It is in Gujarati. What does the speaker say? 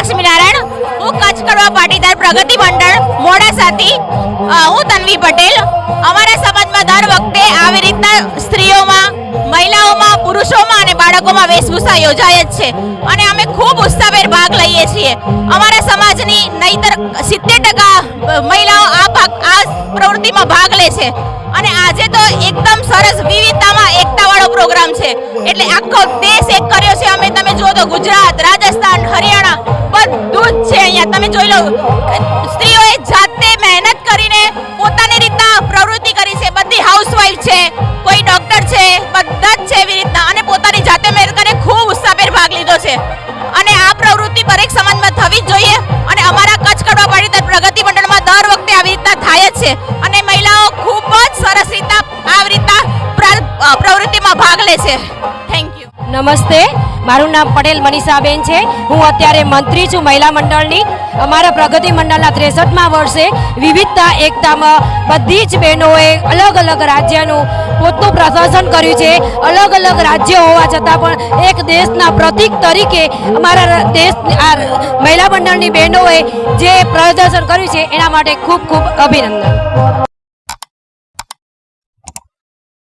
લક્ષ્મીનારાયણ, હું કચ્છ કડવા પાટીદાર પ્રગતિ મંડળ મોડાસાથી હું તન્વી પટેલ. અમારા સમાજમાં દર વખતે આવી રીતના સ્ત્રીઓમાં, મહિલાઓમાં, પુરુષોમાં અને બાળકોમાં વેશભૂષા યોજાય જ છે. અને અમે ખૂબ ઉત્સાહભેર ભાગ લઈએ છીએ. અમારા સમાજની નહીતર સિત્તેર ટકા મહિલાઓ આ ભાગ, આ પ્રવૃત્તિમાં ભાગ લે છે. અને આજે તો એકદમ સરસ વિવિધતામાં એકતાવાળો પ્રોગ્રામ છે. એટલે આખો દેશ એક કર્યો છે. અમે, તમે જુઓ તો ગુજરાત, રાજસ્થાન સ્ત્રીઓએ જાતે મહેનત કરીને પોતાની રીતના પ્રવૃત્તિ કરી છે. બધી હાઉસવાઈફ છે, કોઈ ડોક્ટર છે, બધા જ છે એવી રીતના. અને પોતાની જાતે મહેનત કરીને ખૂબ ઉત્સાહભેર ભાગ લીધો છે. અને આ પ્રવૃત્તિ દરેક સમાજમાં થવી જ જોઈએ. અને અમારા કચ્છ કડવા પાટીદાર પ્રગતિ મંડળમાં દર વખતે આવી રીતના થાય જ છે. અને મહિલાઓ ખૂબ જ સરસ રીતના આવી રીતના પ્ર- પ્રવૃત્તિમાં ભાગ લે છે. થેન્ક નમસ્તે. મારું નામ પટેલ મનીષાબેન છે. હું અત્યારે મંત્રી છું મહિલા મંડળની. અમારા પ્રગતિ મંડળના ત્રેસઠમાં વર્ષે વિવિધતા, એકતામાં બધી જ બહેનોએ અલગ અલગ રાજ્યનું પોતનું પ્રદર્શન કર્યું છે. અલગ અલગ રાજ્ય હોવા છતાં પણ એક દેશના પ્રતિક તરીકે અમારા દેશ, આ મહિલા મંડળની બહેનોએ જે પ્રદર્શન કર્યું છે, એના માટે ખૂબ ખૂબ અભિનંદન.